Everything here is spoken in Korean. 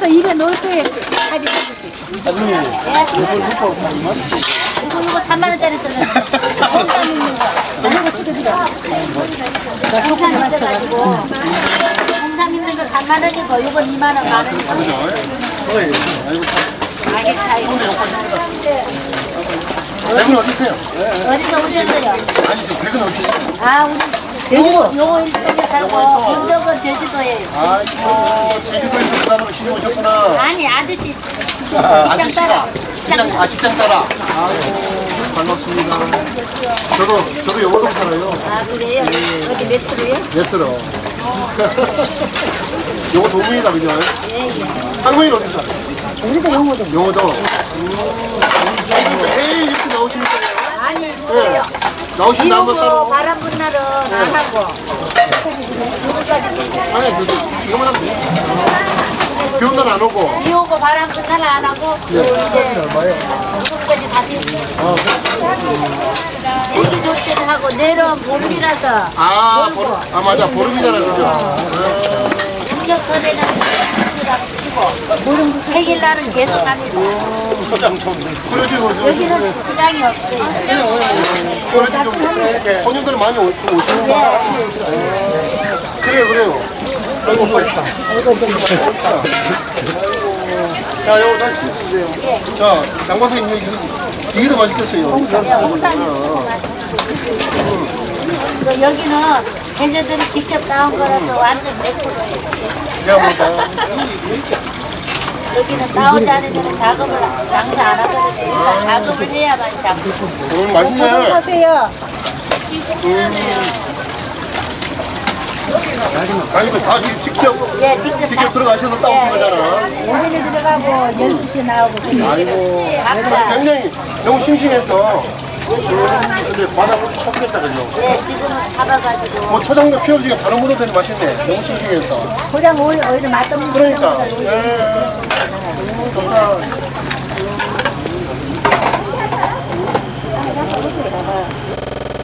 여기서 입에 넣을 때 가지 해주세요. 이거 이거 3만 원짜리 쓰는 홍삼 있는 거. 이거 시켜드려. 홍삼 있어가지고 홍삼 있는 거 3만 원이고 이건 2만 원, 만 원. 가격 차이. 대구는 어디세요? 어디서 오셨어요? 아니 저 대구는 어디세요? 아, 우리 요거 요거 일쪽에 살고 제주도예요. 아이고 제주도에서 부산으로 시집 오셨구나 아니 아저씨 아, 직장 따라. 식당, 아 식당 따라 아이고 반갑습니다 저도 저도 영어동 살아요 아 그래요? 어디 메트로요? 몇 들어 영어 동문이다 그죠? 할머니는 어디 살아요? 우리도 영어도. 영어동 음, 매일 이렇게 나오시는 거예요? 아니 그래요. 나오신다 한번 비오고 따로 바람 분 날은 안 하고. 아니 그 이거만 하면 돼 비 온 날 안 오고. 비오고 바람 분 날은 안 하고 또 이제 누구까지 다 되고 일기 좋을 때는 하고 내려온 봄이라서 아, 보름, 아 맞아. 보름이잖아 그죠? 치고 해길 날은 계속 합니다. 그래가지고 여기는 부장이 없어요. 그래도 좀 손님들 많이 오- 오시는 거야. 그래요, 그래요. 아이고, 맛있다. 자, 요거 다시 씻으세요. 자, 양반생 이거, 이거- 이게 더 맛있겠어요. 또 여기는 해녀들이 직접 따온 거라서 완전 100%예요. 내가 볼까? 여기는 따오지 않은 데는 작업을 장사 안 하거든요. 일단 작업을 해야만 작업. 음, 맛있네. 하세요. 아니, 이거 다 지- 직접, 예, 직접 직접 다- 들어가셔서 따오신 예, 거잖아. 오전에 들어가고 12시에 나오고. 아이고. 각자. 굉장히 너무 싱싱해서. 근데 바닥을 쳤겠다, 그죠? 예, 지금은 잡아가지고. 뭐 초장도 필요 없이 다른 되니 맛있네. 너무 싱싱해서. 고장 오히려 오히려 맛없는 그러니까. 예. 음, 좋다.